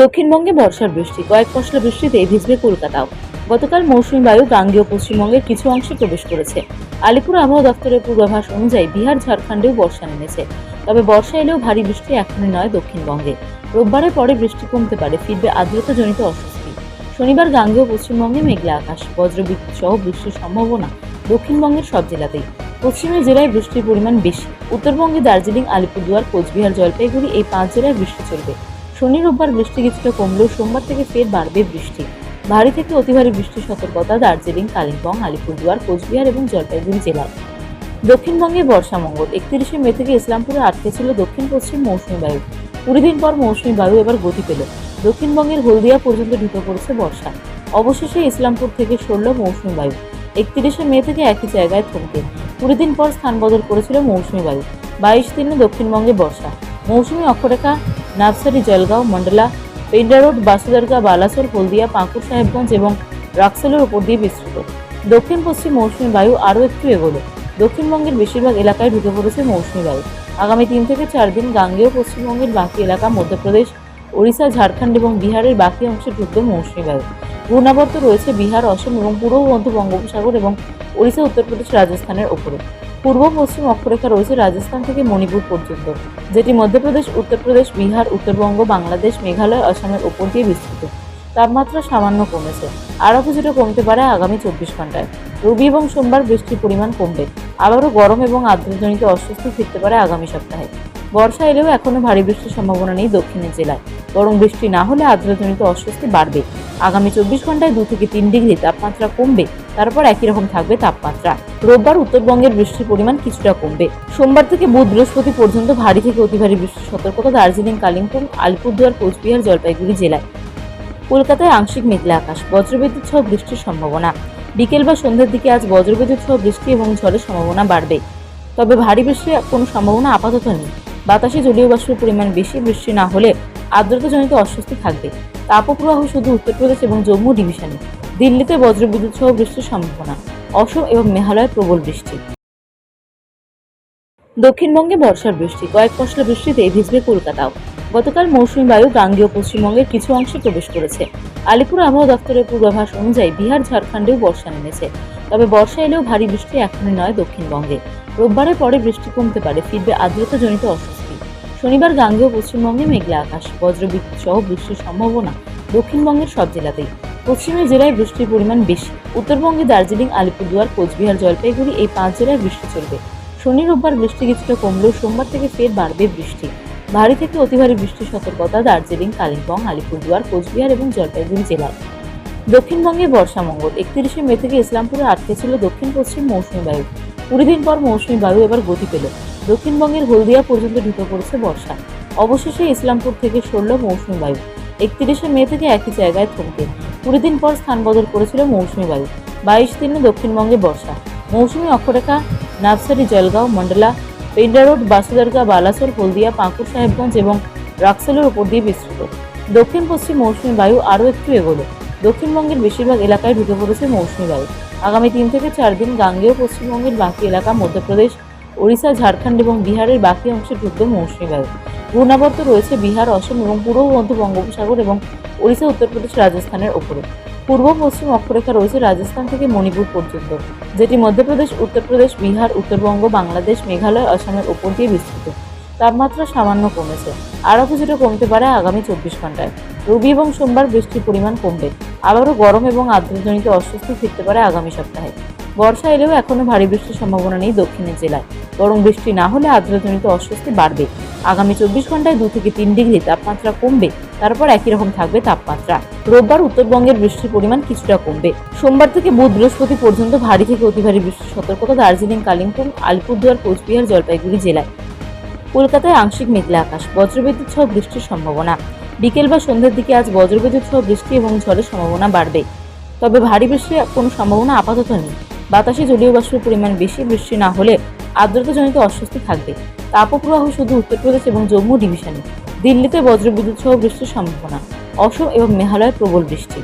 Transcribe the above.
দক্ষিণবঙ্গে বর্ষার বৃষ্টি। কয়েক পশলা বৃষ্টিতে ভিজবে কলকাতাও। গতকাল মৌসুমী বায়ু গাঙ্গেয় পশ্চিমবঙ্গের কিছু অংশে প্রবেশ করেছে। আলিপুর আবহাওয়া দপ্তরের পূর্বাভাস অনুযায়ী বিহার, ঝাড়খণ্ডেও বর্ষা নেমেছে। তবে বর্ষা এলেও ভারী বৃষ্টি এখনই নয় দক্ষিণবঙ্গে। রোববারের পরে বৃষ্টি কমতে পারে, ফিরবে আর্দ্রতাজনিত অস্বস্তি। শনিবার গাঙ্গেয় পশ্চিমবঙ্গে মেঘলা আকাশ। বজ্রবিদ্যুৎ সহ বৃষ্টির সম্ভাবনা দক্ষিণবঙ্গের সব জেলাতেই। পশ্চিমের জেলায় বৃষ্টির পরিমাণ বেশি। উত্তরবঙ্গে দার্জিলিং, আলিপুরদুয়ার, কোচবিহার, জলপাইগুড়ি এই পাঁচ জেলায় বৃষ্টি চলবে। শনি, রোববার বৃষ্টি কিছুটা কমলেও সোমবার থেকে ফের বাড়বে বৃষ্টি। ভারী থেকে অতি ভারী বৃষ্টির সতর্কতা দার্জিলিং, কালিম্পং, আলিপুরদুয়ার, কোচবিহার এবং জলপাইগুড়ি জেলায়। দক্ষিণবঙ্গে বর্ষা মঙ্গল। একত্রিশে মে থেকে ইসলামপুরে আটকে ছিল দক্ষিণ পশ্চিম মৌসুমী বায়ু। কুড়ি দিন পর মৌসুমী বায়ু এবার গতি পেল। দক্ষিণবঙ্গের হলদিয়া পর্যন্ত ঢুকে পড়েছে বর্ষা। অবশেষে ইসলামপুর থেকে সরল মৌসুমী বায়ু। একত্রিশে মে থেকে একই জায়গায় থমকে। কুড়ি দিন পর স্থান বদল করেছিল মৌসুমী বায়ু। বাইশ দিনে দক্ষিণবঙ্গে বর্ষা। মৌসুমী অক্ষরেখা নার্সারি, জলগাঁও মন্ডলা পেন্ডা রোড, বাসুদারগা, বালাসোর, হলদিয়া পাঁকুড় সাহেবগঞ্জ এবং রাক্সেলের উপর দিয়ে বিস্তৃত। দক্ষিণ পশ্চিম মৌসুমী বায়ু আরও একটু এগোলো। দক্ষিণবঙ্গের বেশিরভাগ এলাকায় ঢুকে পড়েছে মৌসুমী বায়ু। আগামী তিন থেকে চার দিন গাঙ্গেয় পশ্চিমবঙ্গের বাকি এলাকা, মধ্যপ্রদেশ, ওড়িশা, ঝাড়খণ্ড এবং বিহারের বাকি অংশে ঢুকবে মৌসুমী বায়ু। ঘূর্ণাবর্ত রয়েছে বিহার, অসম এবং পূর্ব মধ্য বঙ্গোপসাগর এবং ওড়িশা, উত্তরপ্রদেশ, রাজস্থানের ওপরে পূর্ব পশ্চিম অক্ষরেখা রয়েছে রাজস্থান থেকে মণিপুর পর্যন্ত, যেটি মধ্যপ্রদেশ, উত্তরপ্রদেশ, বিহার, উত্তরবঙ্গ, বাংলাদেশ, মেঘালয়, আসামের ওপর দিয়ে বিস্তৃত। তাপমাত্রা সামান্য কমেছে। আরও কিছুটা কমতে পারে আগামী চব্বিশ ঘন্টায়। রবি এবং সোমবার বৃষ্টির পরিমাণ কমবে। আবারও গরম এবং আর্দ্রজনিত অস্বস্তি ফিরতে পারে আগামী সপ্তাহে। বর্ষা এলেও এখনও ভারী বৃষ্টির সম্ভাবনা নেই দক্ষিণের জেলায়। বরং বৃষ্টি না হলে আর্দ্রজনিত অস্বস্তি বাড়বে। আগামী চব্বিশ ঘন্টায় দু থেকে তিন ডিগ্রি তাপমাত্রা কমবে। তারপর একই রকম থাকবে তাপমাত্রা। রোববার উত্তরবঙ্গের বৃষ্টির পরিমাণ কিছুটা কমবে। সোমবার থেকে বুধ বৃহস্পতি পর্যন্ত ভারী থেকে অতি ভারী বৃষ্টির সতর্কতা দার্জিলিং, কালিম্পং, আলিপুরদুয়ার, কোচবিহার, জলপাইগুড়ি জেলায়। কলকাতায় আংশিক মেঘলা আকাশ, বজ্রবিদ্যুৎ সহ বৃষ্টির সম্ভাবনা। বিকেল বা সন্ধ্যের দিকে আজ বজ্রবিদ্যুৎ সহ বৃষ্টি এবং ঝড়ের সম্ভাবনা বাড়বে। তবে ভারী বৃষ্টির কোনো সম্ভাবনা আপাতত নেই। বাতাসে জলীয় বাষ্পের পরিমাণ বেশি, বৃষ্টি না হলে আর্দ্রতাজনিত অস্বস্তি থাকবে। তাপপ্রবাহ শুধু উত্তরপ্রদেশ এবং জম্মু ডিভিশনে। দিল্লিতে বজ্রবিদ্যুৎ সহ বৃষ্টির সম্ভাবনা। অসম এবং মেঘালয়ে প্রবল বৃষ্টি। দক্ষিণবঙ্গে বর্ষার বৃষ্টি। কয়েক পশলা বৃষ্টিতে ভিজবে কলকাতাও। গতকাল মৌসুমী বায়ু গাঙ্গেয় পশ্চিমবঙ্গের কিছু অংশে প্রবেশ করেছে। আলিপুর আবহাওয়া দপ্তরের পূর্বাভাস অনুযায়ী বিহার, ঝাড়খণ্ডেও বর্ষা নেমেছে। তবে বর্ষা এলেও ভারী বৃষ্টি এখনই নয় দক্ষিণবঙ্গে। রোববারের পরে বৃষ্টি কমতে পারে, ফিরবে আর্দ্রতাজনিত অস্বস্তি। শনিবার গাঙ্গেয় পশ্চিমবঙ্গে মেঘলা আকাশ। বজ্রবিদ্যুৎ সহ বৃষ্টির সম্ভাবনা দক্ষিণবঙ্গের সব জেলাতেই। পশ্চিমের জেলায় বৃষ্টির পরিমাণ বেশি। উত্তরবঙ্গে দার্জিলিং, আলিপুরদুয়ার, কোচবিহার, জলপাইগুড়ি এই পাঁচ জেলায় বৃষ্টি চলবে। শনি, রোববার বৃষ্টি কিছুটা কমলেও সোমবার থেকে ফের বাড়বে বৃষ্টি। ভারী থেকে অতি ভারী বৃষ্টির সতর্কতা দার্জিলিং, কালিম্পং, আলিপুরদুয়ার, কোচবিহার এবং জলপাইগুড়ি জেলায়। দক্ষিণবঙ্গে বর্ষা মঙ্গল। একত্রিশে মে থেকে ইসলামপুরে আটকে ছিল দক্ষিণ পশ্চিম মৌসুমী বায়ু। কুড়ি দিন পর মৌসুমী বায়ু এবার গতি পেল। দক্ষিণবঙ্গের হলদিয়া পর্যন্ত ঢুকে পড়েছে বর্ষা। অবশেষে ইসলামপুর থেকে সরল মৌসুমী বায়ু। একত্রিশে মে থেকে একই জায়গায় থমকে কুড়ি দিন পর স্থান বদল করেছিল মৌসুমী বায়ু। বাইশ দিনে দক্ষিণবঙ্গে বর্ষা। মৌসুমী অক্ষরেখা, নার্সারি জলগাঁও মন্ডলা পেন্ডা রোড, বাসুদারগা, বালাসোর, হলদিয়া, পাঁকুড় সাহেবগঞ্জ এবং রাক্সেলের উপর দিয়ে বিস্তৃত। দক্ষিণ পশ্চিম মৌসুমী বায়ু আরও একটু এগোলো। দক্ষিণবঙ্গের বেশিরভাগ এলাকায় ঢুকে পড়েছে মৌসুমী বায়ু। আগামী তিন থেকে চার দিন গাঙ্গেয় পশ্চিমবঙ্গের বাকি এলাকা, মধ্যপ্রদেশ, ওড়িশা, ঝাড়খণ্ড এবং বিহারের বাকি অংশে ঢুকবে মৌসুমী বায়ু। ঘূর্ণাবর্ত রয়েছে বিহার, অসম এবং পূর্ব মধ্য বঙ্গোপসাগর এবং ওড়িশা, উত্তরপ্রদেশ, রাজস্থানের ওপরে পূর্ব, পশ্চিম অক্ষরেখা রয়েছে রাজস্থান থেকে মণিপুর পর্যন্ত, যেটি মধ্যপ্রদেশ, উত্তরপ্রদেশ, বিহার, উত্তরবঙ্গ, বাংলাদেশ, মেঘালয়, আসামের ওপর দিয়ে বিস্তৃত। তাপমাত্রা সামান্য কমেছে। আরও কিছুটা কমতে পারে আগামী চব্বিশ ঘন্টায় রবি এবং সোমবার বৃষ্টির পরিমাণ কমবে। আবারও গরম এবং আর্দ্রজনিত অস্বস্তি ফিরতে পারে আগামী সপ্তাহে। বর্ষা এলেও এখনও ভারী বৃষ্টির সম্ভাবনা নেই দক্ষিণের জেলায়। বরং বৃষ্টি না হলে আর্দ্রজনিত অস্বস্তি বাড়বে। আগামী চব্বিশ ঘন্টায় দু থেকে তিন ডিগ্রি তাপমাত্রা কমবে, তারপর একই রকম থাকবে তাপমাত্রা। রোববার উত্তরবঙ্গের বৃষ্টির পরিমাণ কিছুটা কমবে। সোমবার থেকে বুধ বৃহস্পতি পর্যন্ত ভারী থেকে অতি ভারী বৃষ্টির সতর্কতা দার্জিলিং, কালিম্পং, আলিপুরদুয়ার, কোচবিহার, জলপাইগুড়ি জেলায়। কলকাতায় আংশিক মেঘলা আকাশ, বজ্রবিদ্যুৎ সহ বৃষ্টির সম্ভাবনা। বিকেল বা সন্ধ্যের দিকে আজ বজ্রবিদ্যুৎ সহ বৃষ্টি এবং ঝড়ের সম্ভাবনা বাড়বে। তবে ভারী বৃষ্টির কোনো সম্ভাবনা আপাতত নেই। বাতাসে জলীয় বাষ্পের পরিমাণ বেশি, বৃষ্টি না হলে আর্দ্রতাজনিত অস্বস্তি থাকবে। তাপপ্রবাহ শুধু উত্তরপ্রদেশ এবং জম্মু ডিভিশনে দিল্লিতে বজ্রবিদ্যুৎ সহ বৃষ্টির সম্ভাবনা। অসম এবং মেঘালয়ে প্রবল বৃষ্টি।